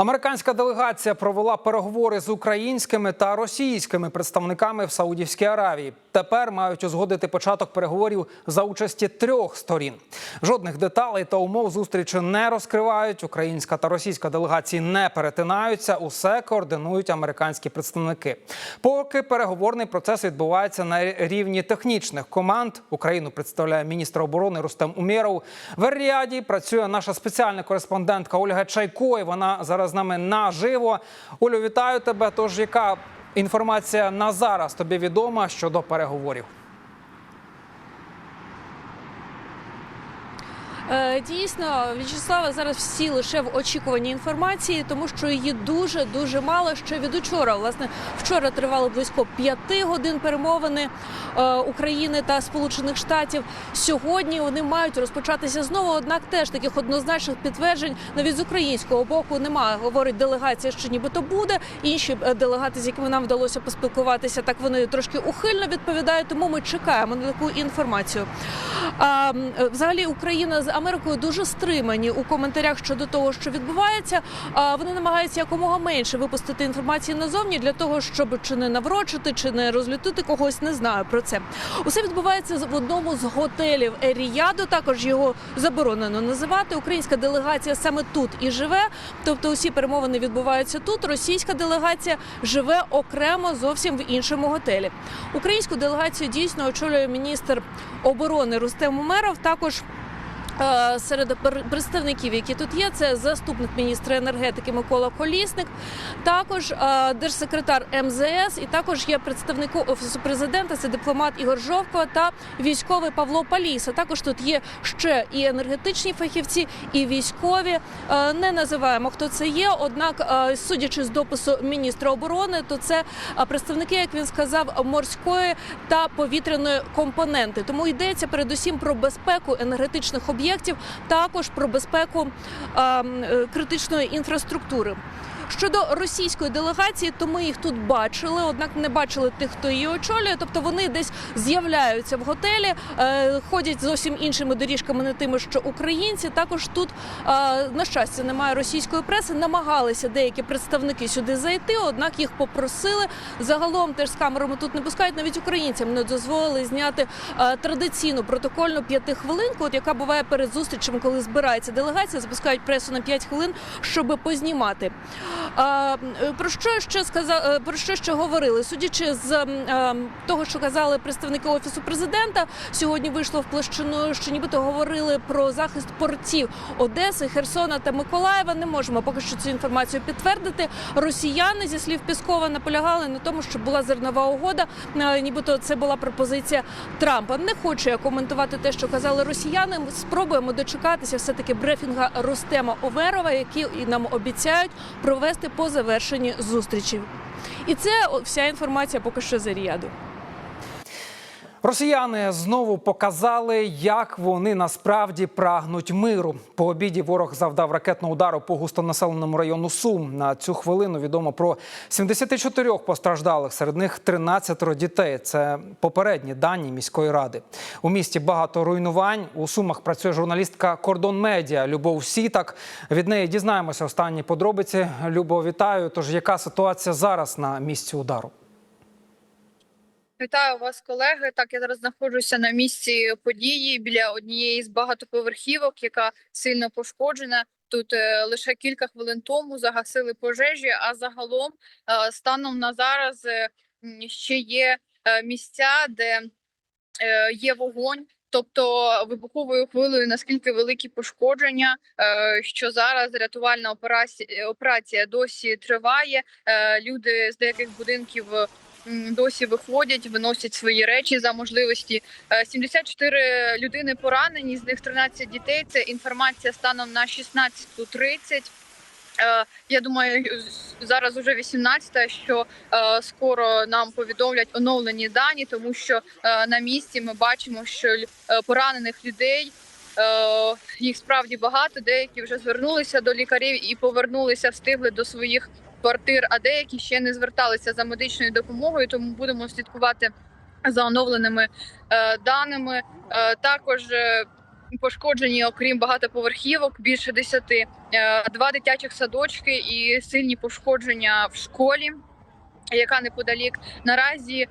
Американська делегація провела переговори з українськими та російськими представниками в Саудівській Аравії. Тепер мають узгодити початок переговорів за участі трьох сторін. Жодних деталей та умов зустрічі не розкривають. Українська та російська делегації не перетинаються. Усе координують американські представники. Поки переговорний процес відбувається на рівні технічних команд. Україну представляє міністр оборони Рустем Умєров. В Ер-Ріаді працює наша спеціальна кореспондентка Ольга Чайко. І вона зараз з нами наживо. Олю, вітаю тебе. Тож яка інформація на зараз тобі відома щодо переговорів? Дійсно, В'ячеслава зараз всі лише в очікуванні інформації, тому що її дуже дуже мало ще від учора. Власне, вчора тривало близько п'яти годин перемовини е, України та Сполучених Штатів. Сьогодні вони мають розпочатися знову. Однак теж таких однозначних підтверджень навіть з українського боку немає. Говорить делегація, що нібито буде. Інші е, делегати, з якими нам вдалося поспілкуватися, так вони трошки ухильно відповідають. Тому ми чекаємо на таку інформацію. А, е, взагалі Україна з Америкою дуже стримані у коментарях щодо того, що відбувається. Вони намагаються якомога менше випустити інформації назовні для того, щоб чи не наврочити, чи не розлютити когось. Не знаю про це. Усе відбувається в одному з готелів Еріяду. Також його заборонено називати. Українська делегація саме тут і живе. Тобто, усі перемовини відбуваються тут. Російська делегація живе окремо зовсім в іншому готелі. Українську делегацію дійсно очолює міністр оборони Рустем Умеров. Також Серед пер- представників, які тут є, це заступник міністра енергетики Микола Колісник, також е, держсекретар МЗС, і також є представник офісу президента, це дипломат Ігор Жовко та військовий Павло Паліса. Також тут є ще і енергетичні фахівці, і військові. Е, Не називаємо хто це є. Однак, е, судячи з допису міністра оборони, то це е, представники, як він сказав, морської та повітряної компоненти. Тому йдеться передусім про безпеку енергетичних об'єктів, також про безпеку е, м, е, критичної інфраструктури. Щодо російської делегації, то ми їх тут бачили, однак не бачили тих, хто її очолює. Тобто вони десь з'являються в готелі, е, ходять зовсім іншими доріжками, не тими, що українці. Також тут е, на щастя немає російської преси. Намагалися деякі представники сюди зайти, однак їх попросили. Загалом теж з камерами тут не пускають. Навіть українцям не дозволили зняти е, традиційну протокольну п'ятихвилинку, от яка буває перед зустрічами, коли збирається делегація, запускають пресу на 5 хвилин, щоб познімати. Е, про що ще сказав про що ще говорили? Судячи з е, того, що казали представники офісу президента, сьогодні вийшло в площину, що нібито говорили про захист портів Одеси, Херсона та Миколаєва. Не можемо поки що цю інформацію підтвердити. Росіяни зі слів Піскова наполягали на тому, що була зернова угода. е, Нібито це була пропозиція Трампа. Не хочу я коментувати те, що казали росіяни. Ми Спробуємо дочекатися все таки брифінга Рустема Оверова, які і нам обіцяють провести по завершенні зустрічі. І це вся інформація поки що з Ріяду. Росіяни знову показали, як вони насправді прагнуть миру. По обіді ворог завдав ракетного удару по густонаселеному району Сум. На цю хвилину відомо про 74 постраждалих. Серед них 13 дітей. Це попередні дані міської ради. У місті багато руйнувань. У Сумах працює журналістка Кордон Медіа Любов Сітак. Від неї дізнаємося останні подробиці. Любо, вітаю. Тож яка ситуація зараз на місці удару? Вітаю вас, колеги. Так, я зараз знаходжуся на місці події біля однієї з багатоповерхівок, яка сильно пошкоджена. Тут е, лише кілька хвилин тому загасили пожежі. А загалом, е, станом на зараз, е, ще є місця, де є вогонь. Тобто вибуховою хвилею наскільки великі пошкодження, що зараз рятувальна операція операція досі триває. Люди з деяких будинків досі виходять, виносять свої речі за можливості. Е, 74 людини поранені, з них 13 дітей. Це інформація станом на 16.30. Е, Я думаю, зараз уже 18, що е, скоро нам повідомлять оновлені дані, тому що е, на місці ми бачимо, що е, поранених людей е, їх справді багато. Деякі вже звернулися до лікарів і повернулися, встигли до своїх квартир, а деякі ще не зверталися за медичною допомогою, тому будемо слідкувати за оновленими е, даними. Е, також е, пошкоджені, окрім багатоповерхівок, більше десяти, е, два дитячих садочки і сильні пошкодження в школі. Яка неподалік наразі е,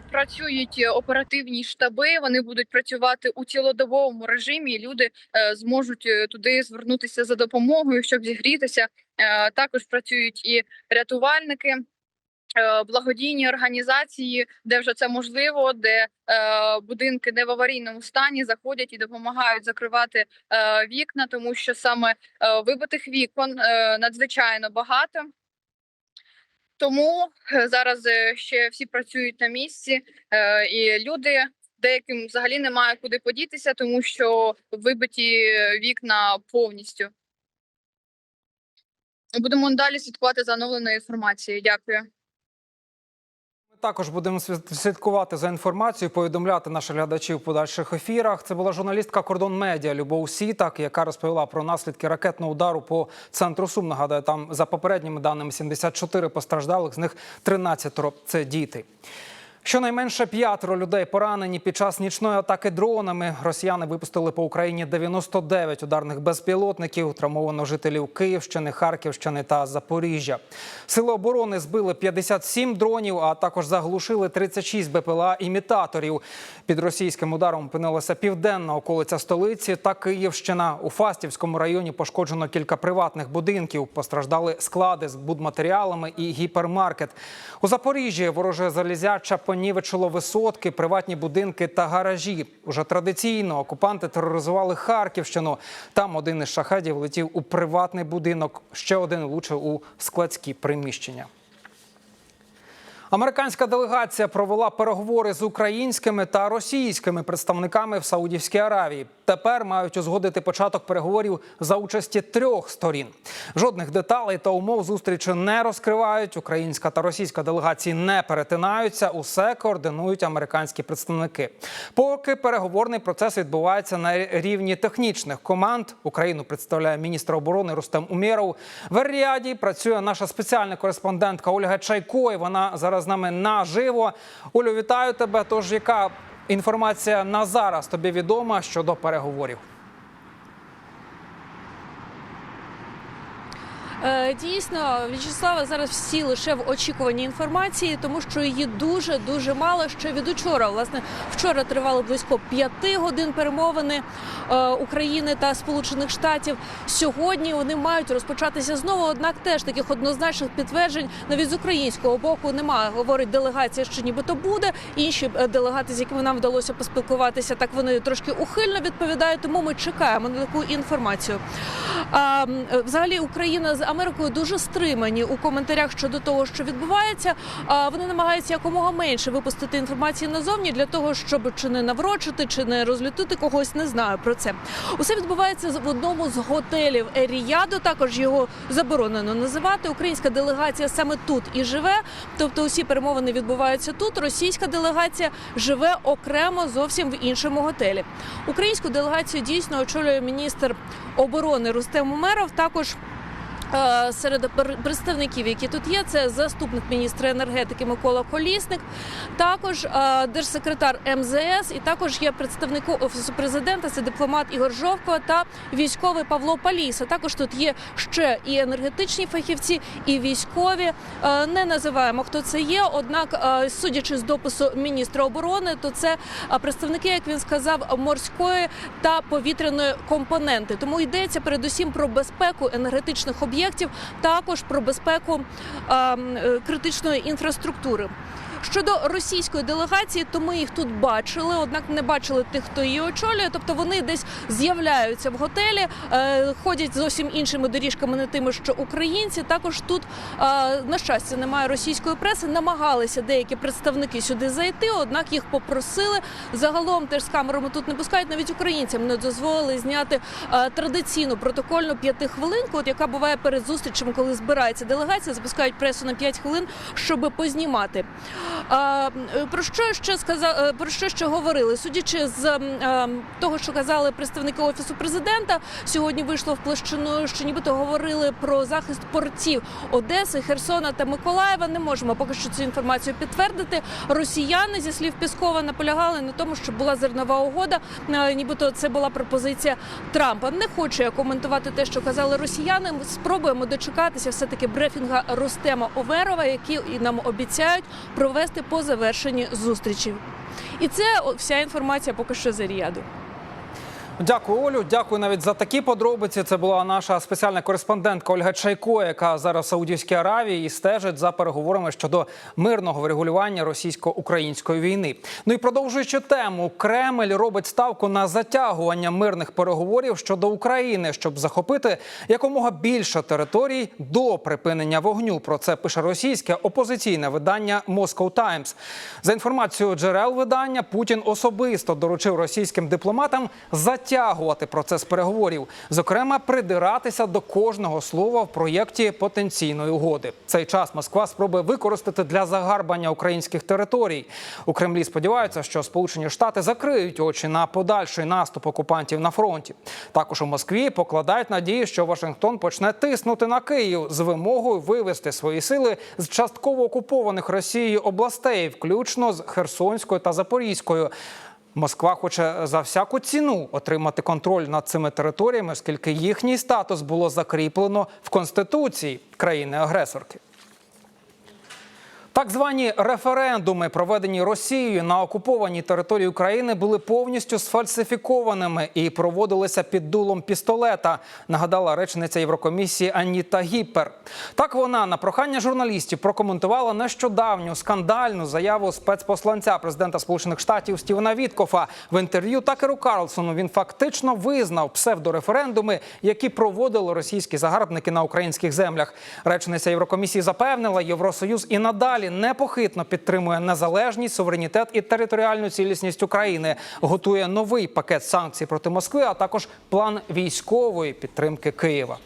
працюють оперативні штаби. Вони будуть працювати у цілодобовому режимі. Люди е, зможуть е, туди звернутися за допомогою, щоб зігрітися. Е, також працюють і рятувальники. е, Благодійні організації, де вже це можливо, де е, будинки не в аварійному стані заходять і допомагають закривати вікна, тому що саме вибитих вікон надзвичайно багато. Тому зараз ще всі працюють на місці, і люди деяким взагалі немає куди подітися, тому що вибиті вікна повністю. Будемо далі слідкувати за оновленою інформацією. Дякую. Також будемо слідкувати за інформацією, повідомляти наших глядачів в подальших ефірах. Це була журналістка Кордон Медіа Любов Сітак, яка розповіла про наслідки ракетного удару по центру Сум. Нагадаю, там за попередніми даними 74 постраждалих, з них 13 – це діти. Щонайменше п'ятеро людей поранені під час нічної атаки дронами. Росіяни випустили по Україні 99 ударних безпілотників. Травмовано жителів Київщини, Харківщини та Запоріжжя. Сили оборони збили 57 дронів, а також заглушили 36 БПЛА імітаторів. Під російським ударом опинилася південна околиця столиці та Київщина. У Фастівському районі пошкоджено кілька приватних будинків. Постраждали склади з будматеріалами і гіпермаркет. У Запоріжжі вороже залізяча понівечило висотки, приватні будинки та гаражі. Уже традиційно окупанти тероризували Харківщину. Там один із шахедів летів у приватний будинок, ще один влучив у складські приміщення. Американська делегація провела переговори з українськими та російськими представниками в Саудівській Аравії. Тепер мають узгодити початок переговорів за участі трьох сторін. Жодних деталей та умов зустрічі не розкривають. Українська та російська делегації не перетинаються. Усе координують американські представники. Поки переговорний процес відбувається на рівні технічних команд. Україну представляє міністр оборони Рустем Умєров. В Ер-Ріаді працює наша спеціальна кореспондентка Ольга Чайко. І вона зараз з нами наживо. Олю, вітаю тебе. Тож яка інформація на зараз тобі відома щодо переговорів? Дійсно, В'ячеслава зараз всі лише в очікуванні інформації, тому що її дуже дуже мало ще від учора. Власне, вчора тривали близько п'яти годин перемовини е, України та Сполучених Штатів. Сьогодні вони мають розпочатися знову. Однак теж таких однозначних підтверджень навіть з українського боку немає. Говорить делегація, що нібито буде. Інші е, делегати, з якими нам вдалося поспілкуватися, так вони трошки ухильно відповідають. Тому ми чекаємо на таку інформацію. А, е, взагалі Україна з Америкою дуже стримані у коментарях щодо того, що відбувається. Вони намагаються якомога менше випустити інформації назовні для того, щоб чи не наврочити, чи не розлютити когось. Не знаю про це. Усе відбувається в одному з готелів Еріяду. Також його заборонено називати. Українська делегація саме тут і живе. Тобто, усі перемовини відбуваються тут. Російська делегація живе окремо зовсім в іншому готелі. Українську делегацію дійсно очолює міністр оборони Рустем Умеров. Також Серед пер- представників, які тут є, це заступник міністра енергетики Микола Колісник, також е, держсекретар МЗС, і також є представник офісу президента, це дипломат Ігор Жовко та військовий Павло Паліса. Також тут є ще і енергетичні фахівці, і військові. Е, Не називаємо хто це є. Однак, е, судячи з допису міністра оборони, то це е, представники, як він сказав, морської та повітряної компоненти. Тому йдеться передусім про безпеку енергетичних об'єктів, також про безпеку е, м, е, критичної інфраструктури. Щодо російської делегації, то ми їх тут бачили, однак не бачили тих, хто її очолює. Тобто вони десь з'являються в готелі, е, ходять зовсім іншими доріжками, не тими, що українці. Також тут е, на щастя немає російської преси. Намагалися деякі представники сюди зайти, однак їх попросили. Загалом теж з камерами тут не пускають. Навіть українцям не дозволили зняти е, традиційну протокольну п'ятихвилинку, от яка буває перед зустрічами, коли збирається делегація, запускають пресу на 5 хвилин, щоб познімати. А, про що ще сказав про що ще говорили? Судячи з е, того, що казали представники офісу президента, сьогодні вийшло в площину, що нібито говорили про захист портів Одеси, Херсона та Миколаєва. Не можемо поки що цю інформацію підтвердити. Росіяни зі слів Піскова наполягали на тому, що була зернова угода. е, Нібито це була пропозиція Трампа. Не хочу я коментувати те, що казали росіяни. Ми Спробуємо дочекатися все таки брифінга Ростема Оверова, які і нам обіцяють провести по завершенні зустрічі. І це вся інформація поки що з Ріаду. Дякую, Олю. Дякую навіть за такі подробиці. Це була наша спеціальна кореспондентка Ольга Чайко, яка зараз в Саудівській Аравії і стежить за переговорами щодо мирного врегулювання російсько-української війни. Ну і продовжуючи тему, Кремль робить ставку на затягування мирних переговорів щодо України, щоб захопити якомога більше територій до припинення вогню. Про це пише російське опозиційне видання Moscow Times. За інформацією джерел видання, Путін особисто доручив російським дипломатам затягувати процес переговорів, зокрема, придиратися до кожного слова в проєкті потенційної угоди. Цей час Москва спробує використати для загарбання українських територій. У Кремлі сподіваються, що Сполучені Штати закриють очі на подальший наступ окупантів на фронті. Також у Москві покладають надії, що Вашингтон почне тиснути на Київ з вимогою вивести свої сили з частково окупованих Росією областей, включно з Херсонською та Запорізькою. Москва хоче за всяку ціну отримати контроль над цими територіями, оскільки їхній статус було закріплено в конституції країни-агресорки. Так звані референдуми, проведені Росією на окупованій території України, були повністю сфальсифікованими і проводилися під дулом пістолета. Нагадала речниця Єврокомісії Аніта Гіппер. Так вона на прохання журналістів прокоментувала нещодавню скандальну заяву спецпосланця президента Сполучених Штатів Стівена Віткофа в інтерв'ю Такеру Карлсону. Він фактично визнав псевдореферендуми, які проводили російські загарбники на українських землях. Речниця Єврокомісії запевнила, Євросоюз і надалі непохитно підтримує незалежність, суверенітет і територіальну цілісність України. Готує новий пакет санкцій проти Москви, а також план військової підтримки Києва.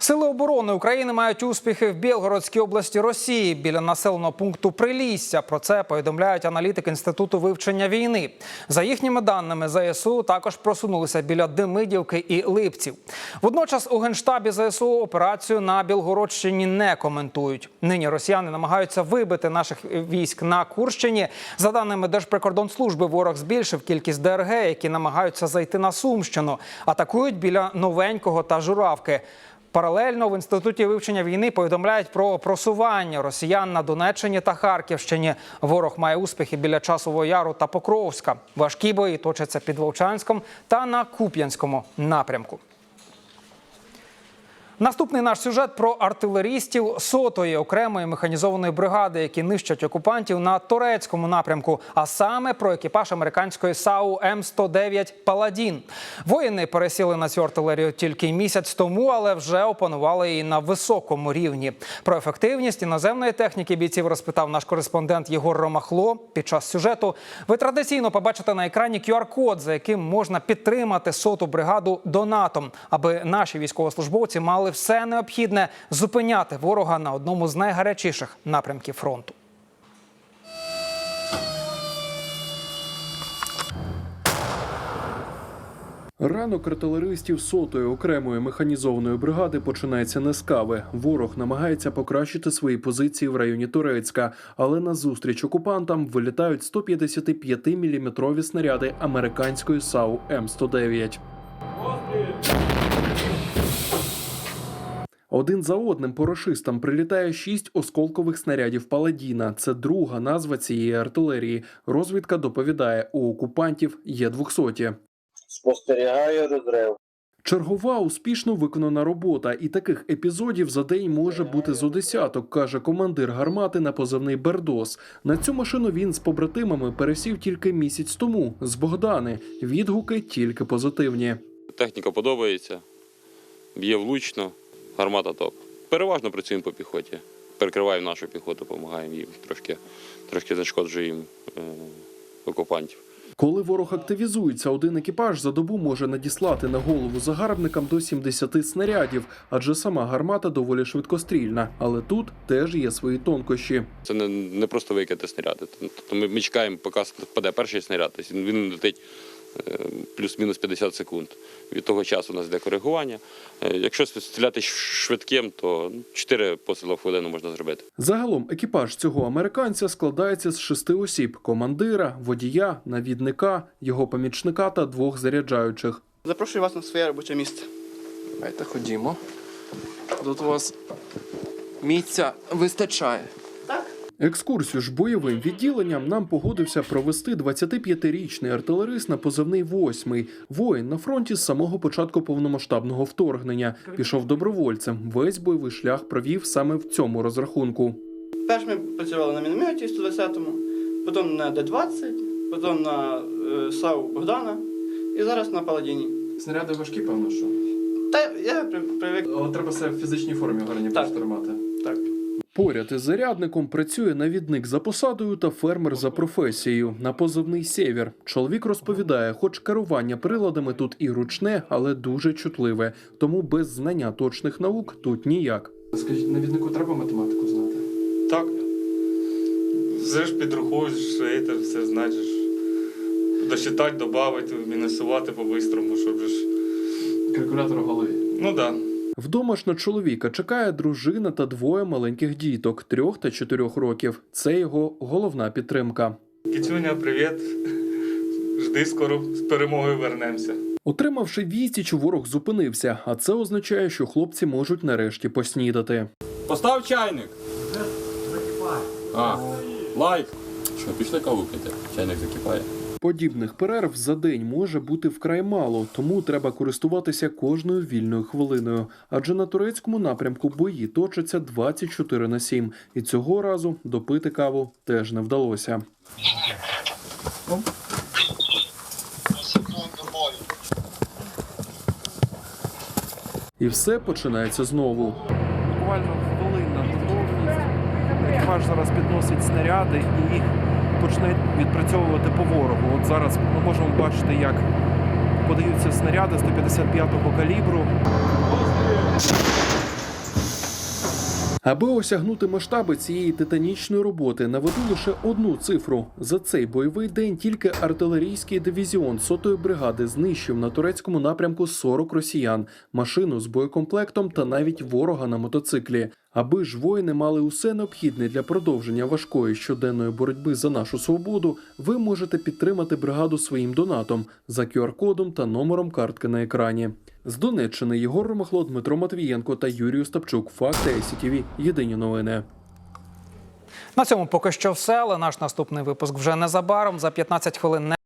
Сили оборони України мають успіхи в Білгородській області Росії біля населеного пункту Прилісся. Про це повідомляють аналітики інституту вивчення війни. За їхніми даними, ЗСУ також просунулися біля Демидівки і Липців. Водночас у генштабі ЗСУ операцію на Білгородщині не коментують. Нині росіяни намагаються вибити наших військ на Курщині. За даними Держприкордонслужби, ворог збільшив кількість ДРГ, які намагаються зайти на Сумщину. Атакують біля новенького та журавки. Паралельно в інституті вивчення війни повідомляють про просування росіян на Донеччині та Харківщині. Ворог має успіхи біля часового яру та Покровська. Важкі бої точаться під Волчанськом та на Куп'янському напрямку. Наступний наш сюжет про артилерістів сотої окремої механізованої бригади, які нищать окупантів на турецькому напрямку, а саме про екіпаж американської САУ М109 Паладін. Воїни пересіли на цю артилерію тільки місяць тому, але вже опанували її на високому рівні. Про ефективність іноземної техніки бійців розпитав наш кореспондент Єгор Ромахло. Під час сюжету ви традиційно побачите на екрані QR-код, за яким можна підтримати соту бригаду донатом, аби наші військовослужбовці мали все необхідне зупиняти ворога на одному з найгарячіших напрямків фронту. Ранок артилеристів сотої окремої механізованої бригади починається не з кави. Ворог намагається покращити свої позиції в районі Турецька, але на зустріч окупантам вилітають 155 мм снаряди американської САУ М109. Один за одним по рашистам прилітає шість осколкових снарядів Паладіна. Це друга назва цієї артилерії. Розвідка доповідає, у окупантів є двохсоті. Спостерігаю розрив. Чергова успішно виконана робота, і таких епізодів за день може бути зо десяток, каже командир гармати на позивний Бердос. На цю машину він з побратимами пересів тільки місяць тому з Богдани. Відгуки тільки позитивні. Техніка подобається, б'є влучно, гармата топ. Переважно працюємо по піхоті. Перекриваємо нашу піхоту, допомагаємо їм трошки, трошки зашкоджуємо е, окупантів. Коли ворог активізується, один екіпаж за добу може надіслати на голову загарбникам до 70 снарядів, адже сама гармата доволі швидкострільна. Але тут теж є свої тонкощі. Це не, не просто викидати снаряди. Тобто ми, ми чекаємо, поки впаде перший снаряд. Він- летить плюс-мінус 50 секунд. Від того часу у нас йде коригування. Е, Якщо стріляти швидким, то 4 постріли в хвилину можна зробити. Загалом екіпаж цього американця складається з шести осіб: командира, водія, навідника, його помічника та двох заряджаючих. Запрошую вас на своє робоче місце. Давайте ходімо. Тут у вас місця вистачає. Екскурсію ж бойовим відділенням нам погодився провести 25-річний артилерист на позивний восьмий. Воїн на фронті з самого початку повномасштабного вторгнення. Пішов добровольцем. Весь бойовий шлях провів саме в цьому розрахунку. Перш ми працювали на мінометі 120-му, потім на Д-20, потім на е, САУ Богдана і зараз на Паладіні. Снаряди важкі, певно, що. Та я при- привик. Але треба себе в фізичній формі гарні Так. тримати. Так. Поряд із зарядником працює навідник за посадою та фермер за професією на позивний сєвєр. Чоловік розповідає, хоч керування приладами тут і ручне, але дуже чутливе, тому без знання точних наук тут ніяк. Скажіть, навіднику треба математику знати? Так. Все ж підрахуєш, це все значиш. Досчитати, додати, мінусувати по-бистрому, щоб ж. Калькулятор у голові. Ну так. Да. Вдома ж на чоловіка чекає дружина та двоє маленьких діток трьох та чотирьох років. Це його головна підтримка. Кіцюня, привіт. Жди скоро з перемогою вернемося. Отримавши відсіч, ворог зупинився, а це означає, що хлопці можуть нарешті поснідати. Постав чайник. А, лайк. Що, пішли каву пити? Чайник закипає. Подібних перерв за день може бути вкрай мало, тому треба користуватися кожною вільною хвилиною. Адже на турецькому напрямку бої точаться 24 на 7. І цього разу допити каву теж не вдалося. І все починається знову. буквально хвилинна готовність. Зараз підносить снаряди і почне відпрацьовувати по ворогу. От зараз ми можемо бачити, як подаються снаряди 155-го калібру. Аби осягнути масштаби цієї титанічної роботи, наведу лише одну цифру. За цей бойовий день тільки артилерійський дивізіон сотої бригади знищив на турецькому напрямку 40 росіян, машину з боєкомплектом та навіть ворога на мотоциклі. Аби ж воїни мали усе необхідне для продовження важкої щоденної боротьби за нашу свободу, ви можете підтримати бригаду своїм донатом за QR-кодом та номером картки на екрані. З Донеччини Єгор Ромахло, Дмитро Матвієнко та Юрій Остапчук. Факти СІТВ. Єдині новини. На цьому поки що все, але наш наступний випуск вже незабаром за 15 хвилин.